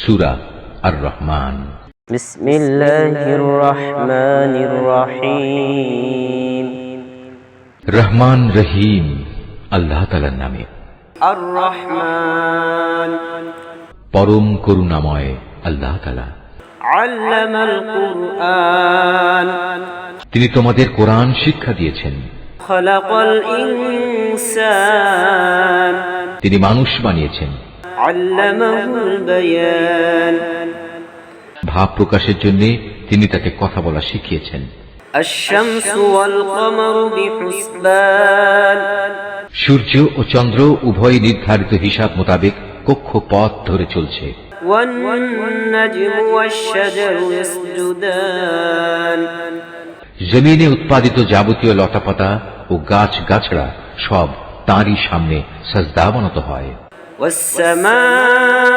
সুরা আর রহমান بسم الله الرحمن الرحيم রহমান রহিম আল্লাহ তালার নামে الرحمن পরম করুণাময় আল্লাহ তালা علم القرآن তিনি তোমাদের কোরআন শিক্ষা দিয়েছেন خلق الإنسان তিনি মানুষ বানিয়েছেন علمه البيان ভাব প্রকাশের জন্য তিনি তাকে কথা বলা শিখিয়েছেন। সূর্য ও চন্দ্র উভয় নির্ধারিত হিসাব মোতাবেক কক্ষ পথ ধরে চলছে। জমিনে উৎপাদিত যাবতীয় লতাপাতা ও গাছ গাছড়া সব তাঁরই সামনে সজদাবনত হয়।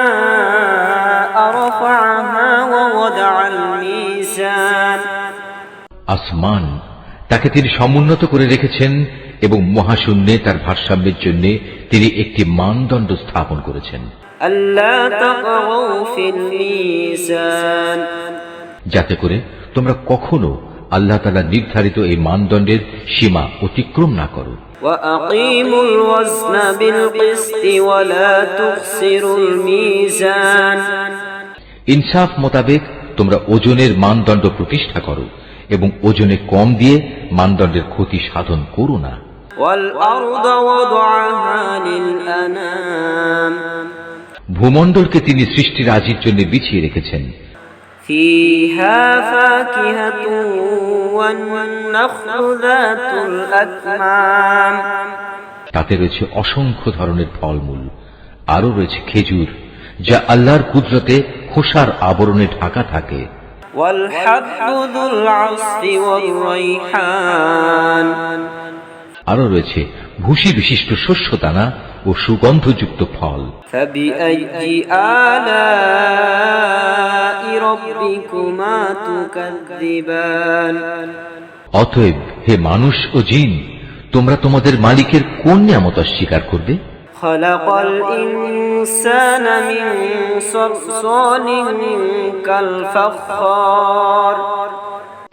والسماء رفعها ووضع الميزان আসমান তাকে তিনি সমুন্নত করে রেখেছেন এবং মহাশূন্যে তার ভারসাম্যের জন্য তিনি একটি মানদণ্ড স্থাপন করেছেন ألا تطغوا في الميزان যাতে করে তোমরা কখনো আল্লাহ তালা নির্ধারিত এই মানদণ্ডের সীমা অতিক্রম না করো وأقيموا الوزن بالقسط ولا تخسروا الميزان ইনসাফ মোতাবেক তোমরা ওজনের মানদণ্ড প্রতিষ্ঠা করো এবং ওজনে কম দিয়ে মানদণ্ডের ক্ষতি সাধন করো না والأرض وضعها للأنام ভূমণ্ডলকে তিনি সৃষ্টিরাজির জন্য বিছিয়ে রেখেছেন فيها فاكهة والنخل ذات الأكمام তাতে রয়েছে অসংখ্য ধরনের ফলমূল আরও রয়েছে খেজুর যা আল্লাহর কুদরতে খোসার আবরণে ঢাকা থাকে والحب ذو العصف والريحان আরও রয়েছে ভুসি বিশিষ্ট শস্য দানা ও সুগন্ধযুক্ত ফল فبأي آلاء ربكما تكذبان অতএব হে মানুষ ও জিন তোমরা তোমাদের মালিকের কোন নিয়ামত অস্বীকার করবে خلق الإنسان من صلصال كالفخار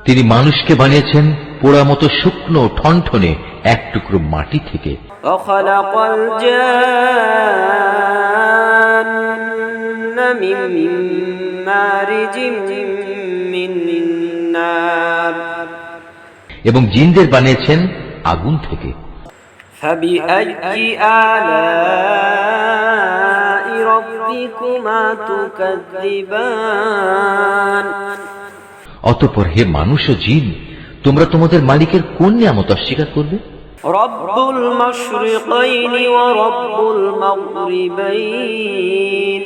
তিনি মানুষকে বানিয়েছেন পোড়া মতো শুকনো ঠনঠনে এক টুকরো মাটি থেকে এবং জিনদের বানিয়েছেন আগুন থেকে। অতপর হে মানুষ ও জিন তোমরা তোমাদের মালিকের কোন নিয়ামত অস্বীকার করবে رب المشرقين ورب المغربين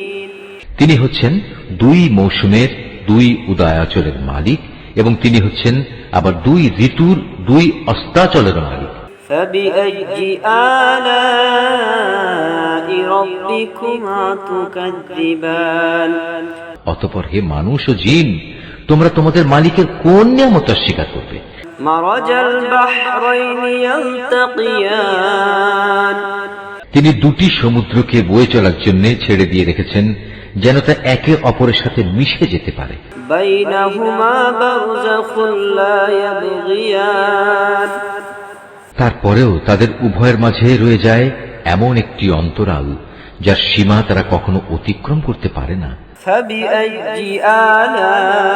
তিনি হচ্ছেন দুই মৌসুমের দুই উদয়াচলের মালিক এবং তিনি হচ্ছেন আবার দুই ঋতুর দুই অস্তাচলের মালিক فبأي آلاء ربكما تكذبان অতপর হে মানুষ ও জিন তোমরা তোমাদের মালিকের কোন নিয়ামত অস্বীকার করবে مرج البحرين يلتقيان তিনি দুটি সমুদ্রকে বয়ে চলার জন্য ছেড়ে দিয়ে রেখেছেন যেন তা একে অপরের সাথে মিশে যেতে পারে। তারপরেও তাদের উভয়ের মাঝে রয়ে যায় এমন একটি অন্তরাল যার সীমা তারা কখনো অতিক্রম করতে পারে না। فبأي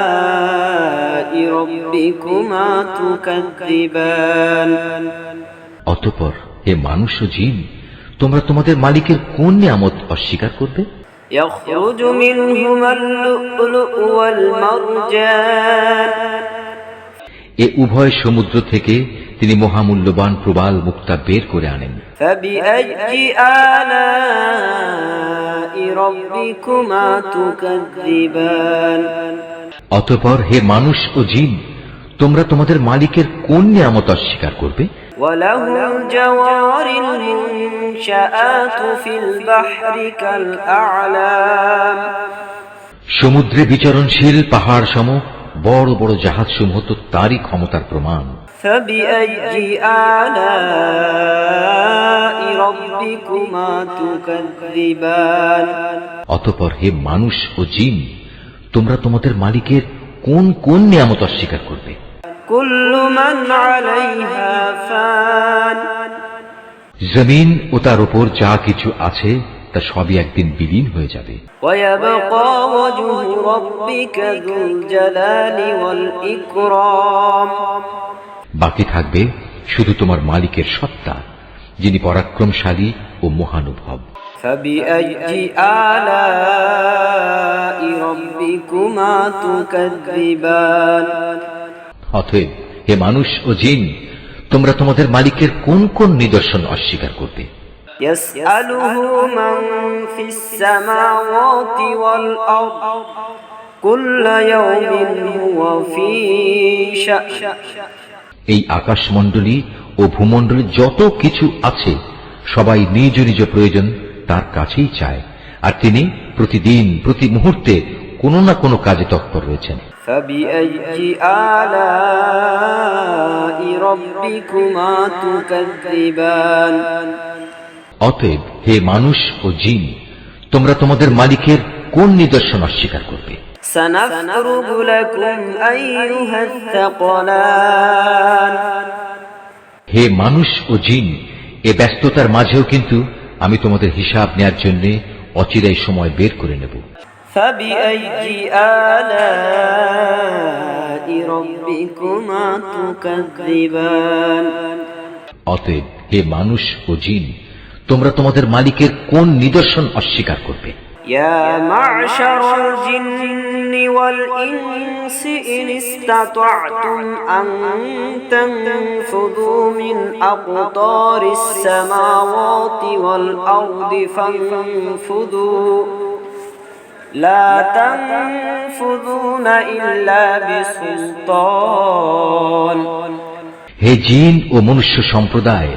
آلاء ربكما تكذبان অতপর হে মানুষ ও জিন তোমরা তোমাদের মালিকের কোন নিয়ামত অস্বীকার করবে يخرج منهما اللؤلؤ والمرجان এ উভয় সমুদ্র থেকে তিনি মহামূল্যবান প্রবাল মুক্তা বের করে আনেন। অতপর হে মানুষ ও জিন তোমরা তোমাদের মালিকের কোন নিয়ামত অস্বীকার করবে? সমুদ্রে বিচরণশীল পাহাড় সম বড় বড় জাহাজ সমূহ তো তারই ক্ষমতার প্রমাণ। فبأي آلاء ربكما تكذبان অতপর হে মানুষ ও জিন তোমরা তোমাদের মালিকের কোন কোন নিয়ামত অস্বীকার করবে كل من عليها فان জমিন ও তার উপর যা কিছু আছে তা সবই একদিন বিলীন হয়ে যাবে ويبقى وجه ربك ذو الجلال والإكرام বাকি থাকবে শুধু তোমার মালিকের সত্তা যিনি পরাক্রমশালী ও মহানুভব فبأي آلاء ربكما تكذبان অতএব হে মানুষ ও জিন তোমরা তোমাদের মালিকের কোন কোন নিদর্শন অস্বীকার করবে يسأله من في السماوات والأرض كل يوم هو في شأن এই আকাশমণ্ডলী ও ভূমণ্ডলী যত কিছু আছে সবাই নিজ নিজ প্রয়োজন তার কাছেই চায়। আর তিনি প্রতিদিন প্রতি মুহূর্তে কোনো না কোনো কাজে তৎপর রয়েছেন। অতএব হে মানুষ ও জিন তোমরা তোমাদের মালিকের কোন নিদর্শন অস্বীকার করবে? سنفرغ لكم أيها الثقلان হে মানুষ ও জিন এ ব্যস্ততার মাঝেও কিন্তু আমি তোমাদের হিসাব নেয়ার জন্য অচিরাই সময় বের করে নেব فبأي آلاء ربكما تكذبان অতএব হে মানুষ ও জিন তোমরা তোমাদের মালিকের কোন নিদর্শন অস্বীকার করবে يا معشر الجن والإنس إن استطعتم أن تنفذوا من أقطار السماوات والأرض فانفذوا لا تنفذون إلا بسلطان হে জিন ও মনুষ্য সম্প্রদায়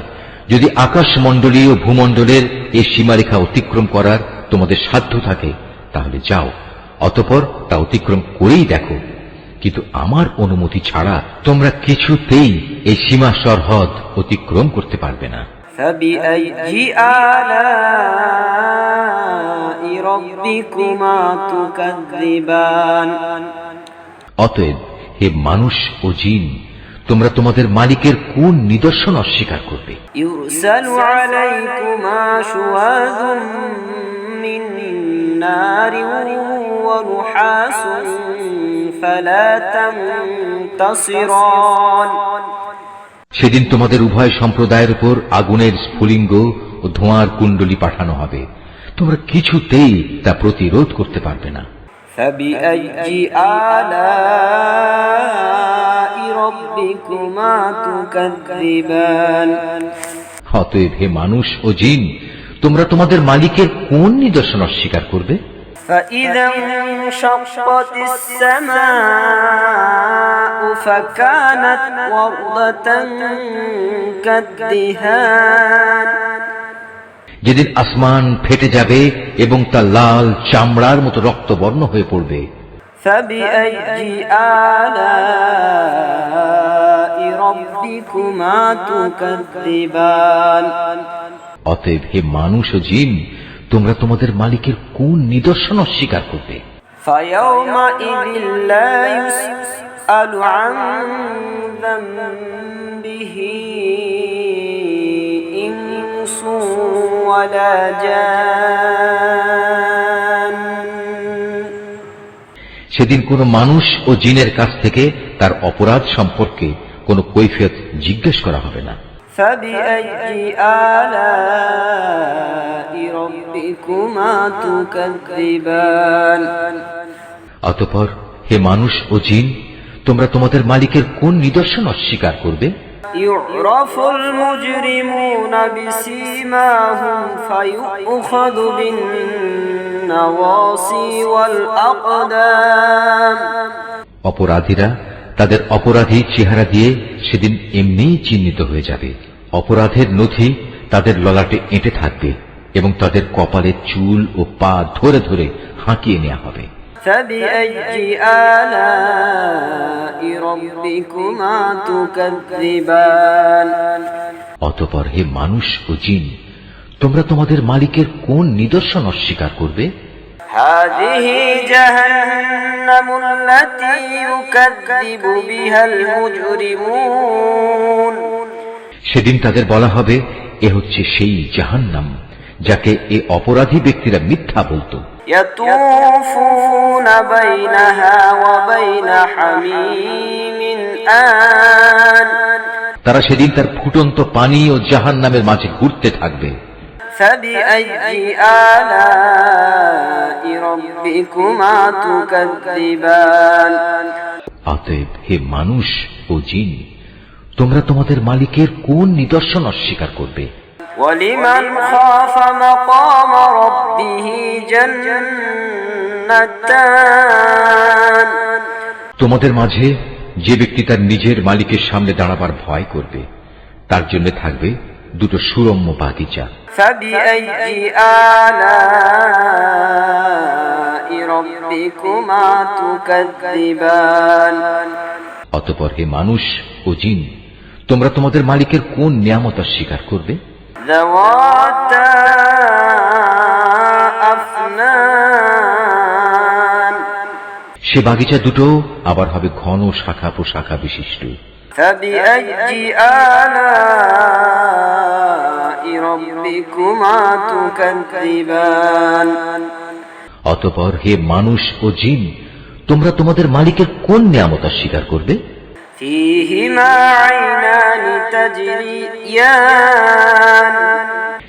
যদি আকাশ মণ্ডলী ও ভূমণ্ডলের এই সীমারেখা অতিক্রম করার তোমাদের সাধ্য থাকে, তাহলে যাও। অতপর তা অতিক্রম করেই দেখো। কিন্তু আমার অনুমতি ছাড়া তোমরা কিছুতেই এই সীমা সরহদ অতিক্রম করতে পারবে না। অতএব হে মানুষ ও জিন, তোমরা তোমাদের মালিকের কোন নিদর্শন অস্বীকার করবে? من نار ونحاس فلا تنتصران সেদিন তোমাদের উভয় সম্প্রদায়ের উপর আগুনের স্ফুলিঙ্গ ও ধোঁয়ার কুণ্ডলি পাঠানো হবে তোমরা কিছুতেই তা প্রতিরোধ করতে পারবে না فبأي آلاء ربكما تكذبان অতএব হে মানুষ ও জিন তোমরা তোমাদের মালিকের কোন নিদর্শন অস্বীকার করবে فإذا انشقت السماء فكانت وردة كالدهان যেদিন আসমান ফেটে যাবে এবং তা লাল চামড়ার মতো রক্তবর্ণ হয়ে পড়বে فبأي آلاء ربكما تكذبان অতএব হে মানুষ ও জিন তোমরা তোমাদের মালিকের কোন নিদর্শন অস্বীকার করবে? সেদিন কোন মানুষ ও জিনের কাছ থেকে তার অপরাধ সম্পর্কে কোনো কৈফিয়ত জিজ্ঞেস করা হবে না। فبأي آلاء ربكما تكذبان অতপর হে মানুষ ও জিন তোমরা তোমাদের মালিকের কোন নিদর্শন অস্বীকার করবে يعرف المجرمون بسيماهم فيؤخذ بالنواصي والأقدام অপরাধীরা তাদের অপরাধী চেহারা দিয়ে সেদিন এমনিই চিহ্নিত হয়ে যাবে অপরাধের নথি তাদের ললাটে এঁটে থাকবে এবং তাদের কপালের চুল ও পা ধরে ধরে হাঁকিয়ে নেওয়া হবে فبأي آلاء ربكما تكذبان অতপর হে মানুষ ও জিন তোমরা তোমাদের মালিকের কোন নিদর্শন অস্বীকার করবে هذه جهنم التي يكذب بها المجرمون সেদিন তাদের বলা হবে এ হচ্ছে সেই জাহান্নাম যাকে এ অপরাধী ব্যক্তিরা মিথ্যা বলত। তারা সেদিন তার ফুটন্ত পানি ও জাহান নামের মাঝে ঘুরতে থাকবে। অতএব হে মানুষ ও জিন তোমরা তোমাদের মালিকের কোন নিদর্শন অস্বীকার করবে ولمن خاف مقام ربه جنتان তোমাদের মাঝে যে ব্যক্তি তার নিজের মালিকের সামনে দাঁড়াবার ভয় করবে তার জন্য থাকবে দুটো সুরম্য বাগিচা فبأي آلاء ربكما تكذبان অতপর হে মানুষ ও জিন তোমরা তোমাদের মালিকের কোন নিয়ামত অস্বীকার করবে? সে বাগিচা দুটো আবার হবে ঘন শাখা পোশাখা বিশিষ্ট। অতপর হে মানুষ ও জিন তোমরা তোমাদের মালিকের কোন নিয়ামত অস্বীকার করবে?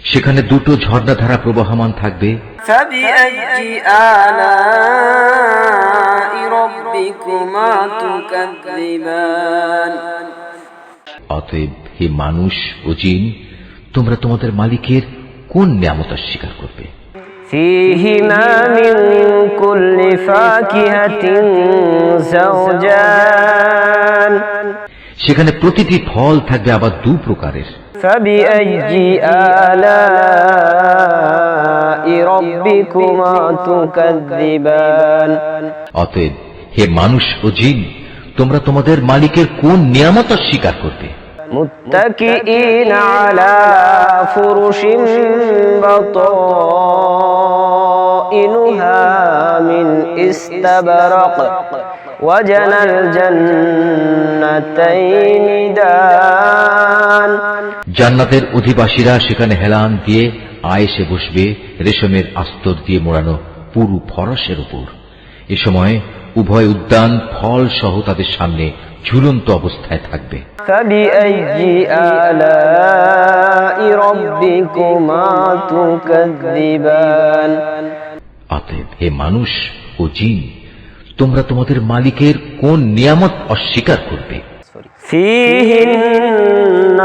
সেখানে দুটো ঝর্ণা ধারা প্রবাহমান থাকবে। অতএব হে মানুষ ও জিন তোমরা তোমাদের মালিকের কোন নিয়ামত স্বীকার করবে? فيهما من كل فاكهة زوجان সেখানে প্রতিটি ফল থাকবে আবার দু প্রকারের فبأي آلاء ربكما تكذبان অতএব হে মানুষ ও জিন তোমরা তোমাদের মালিকের কোন নিয়ামত অস্বীকার করবে متكئين على فرش بطائنها من استبرق وجنى الجنتين دان জান্নাতের অধিবাসীরা সেখানে হেলান দিয়ে আয়েসে বসবে রেশমের আস্তর দিয়ে মোড়ানো পুরু ফরসের উপর এ সময় উভয় উদ্যান ফল সহ তাদের সামনে ঝুলন্ত অবস্থায় থাকবে فبأي آلاء ربكما تكذبان অতএব হে মানুষ ও জিন তোমরা তোমাদের মালিকের কোন নিয়ামত অস্বীকার করবে فيهن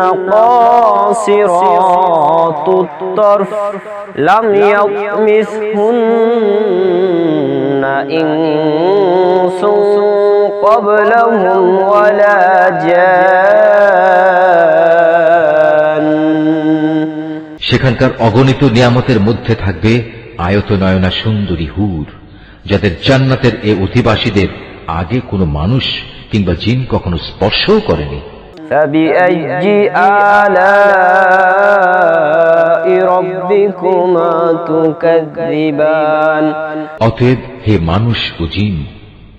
قاصرات الطرف لم يطمثهن إنس قبلهم ولا جان সেখানকার অগণিত নিয়ামতের মধ্যে থাকবে আয়ত নয়না সুন্দরী হুর যাদের জান্নাতের এ অধিবাসীদের আগে কোনো মানুষ কিংবা জিন কখনো স্পর্শও করেনি فبأي آلاء ربكما تكذبان অতএব হে মানুষ ও জিন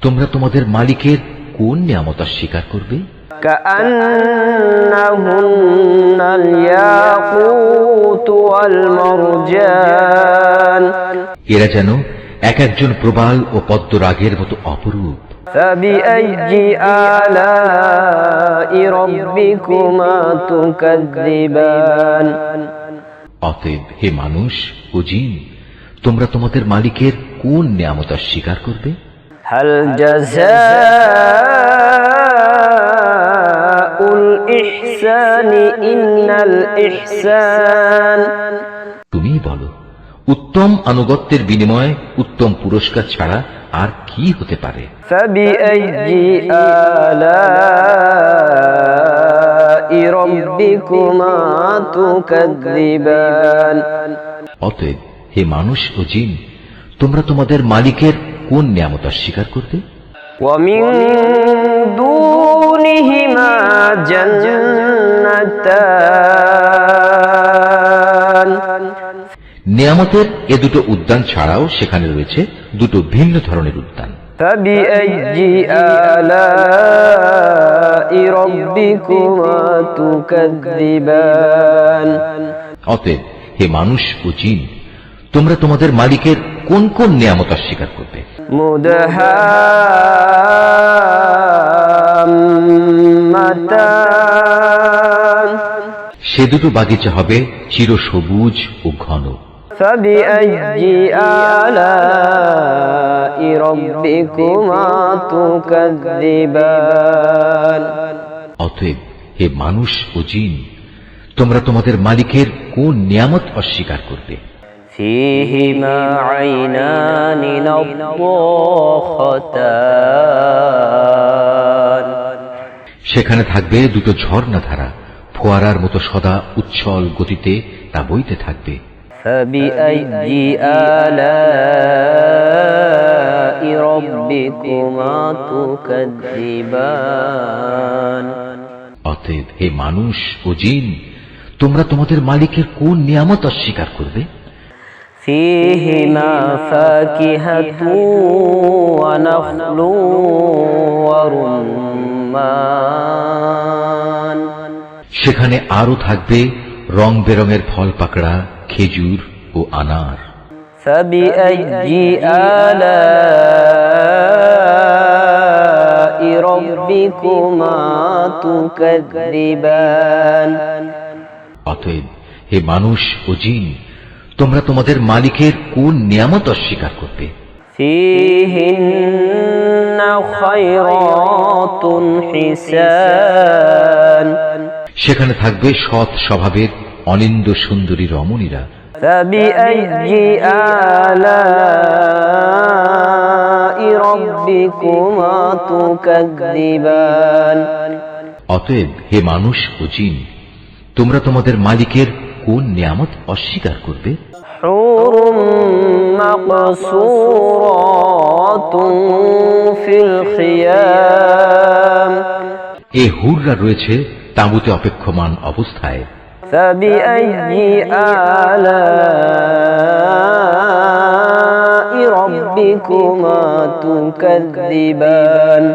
তোমরা তোমাদের মালিকের কোন নিয়ামত অস্বীকার করবে كأنهن الياقوت والمرجان এরা যেন এক একজন প্রবাল ও পদ্মরাগের মতো অপরূপ فبأي آلاء ربكما تكذبان অতএব হে মানুষ ও জিন তোমরা তোমাদের মালিকের কোন নিয়ামত অস্বীকার করবে هل جزاء الإحسان إلا الإحسان তুমি বলো উত্তম আনুগত্যের বিনিময়ে উত্তম পুরস্কার ছাড়া আর কি হতে পারে? অতএব হে মানুষ ও জিন তোমরা তোমাদের মালিকের কোন নিয়ামত অস্বীকার করবে? দুনিহিমা জন্নতা নিয়ামতের এ দুটো উদ্যান ছাড়াও সেখানে রয়েছে দুটো ভিন্ন ধরনের উদ্যান। অতএব হে মানুষ ও চিন তোমরা তোমাদের মালিকের কোন কোন নিয়ামত অস্বীকার করবে? সে দুটো বাগিচা হবে চির সবুজ ও ঘন। فبأي آلاء ربكما تكذبان অতএব হে মানুষ ও জিন তোমরা তোমাদের মালিকের কোন নিয়ামত অস্বীকার করবে فيهما عينان نضاختان সেখানে থাকবে দুটো ঝর্ণা ধারা ফোয়ারার মতো সদা উচ্ছল গতিতে তা বইতে থাকবে فبأي آلاء ربكما تكذبان অতএব হে মানুষ ও জিন তোমরা তোমাদের মালিকের কোন নিয়ামত অস্বীকার করবে فيهما فاكهة ونخل ورمان সেখানে আরো থাকবে রং বেরঙের ফল পাকড়া খেজুর ও আনার। অতএব হে মানুষ ও জিন তোমরা তোমাদের মালিকের কোন নিয়ামত অস্বীকার করবে? সেখানে থাকবে সৎ স্বভাবের অনিন্দ সুন্দরী রমণীরা। অতএব হে মানুষ ও জিন তোমরা তোমাদের মালিকের কোন নিয়ামত অস্বীকার করবে? এ হুররা রয়েছে তাঁবুতে অপেক্ষমান অবস্থায়। فبأي آلاء ربكما تكذبان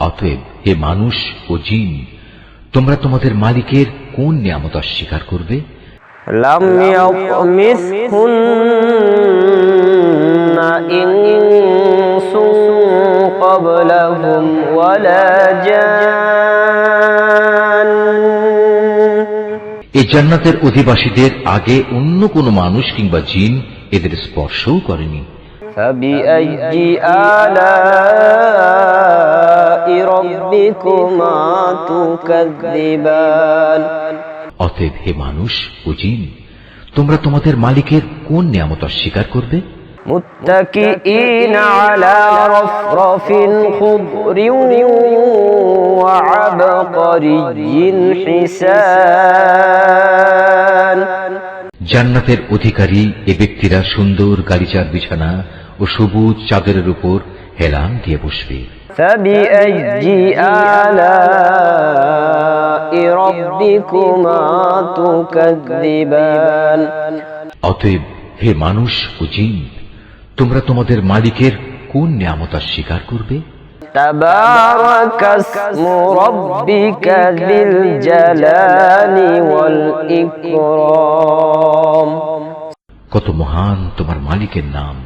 অতএব হে মানুষ ও জিন তোমরা তোমাদের মালিকের কোন নিয়ামত অস্বীকার করবে لم يطمثهن إنس قبلهم ولا جان এই জান্নাতের অধিবাসীদের আগে অন্য কোন মানুষ কিংবা জিন এদের স্পর্শও করেনি। অতএব হে মানুষ ও জিন তোমরা তোমাদের মালিকের কোন নিয়ামত অস্বীকার করবে? متكئين على رفرف خضر وعبقري حسان জান্নাতের অধিকারী এ ব্যক্তিরা সুন্দর গালিচার বিছানা ও সবুজ চাদরের উপর হেলান দিয়ে বসবে فبأي آلاء ربكما تكذبان অতএব হে মানুষ ও জিন তোমরা তোমাদের মালিকের কোন নিয়ামত অস্বীকার করবে تبارك اسم ربك ذي الجلال والإكرام কত মহান তোমার মালিকের নাম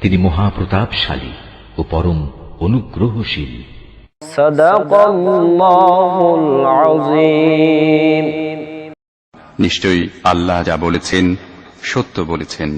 তিনি মহাপ্রতাপশালী ও পরম অনুগ্রহশীল صدق الله العظيم নিশ্চয়ই আল্লাহ যা বলেছেন সত্য বলেছেন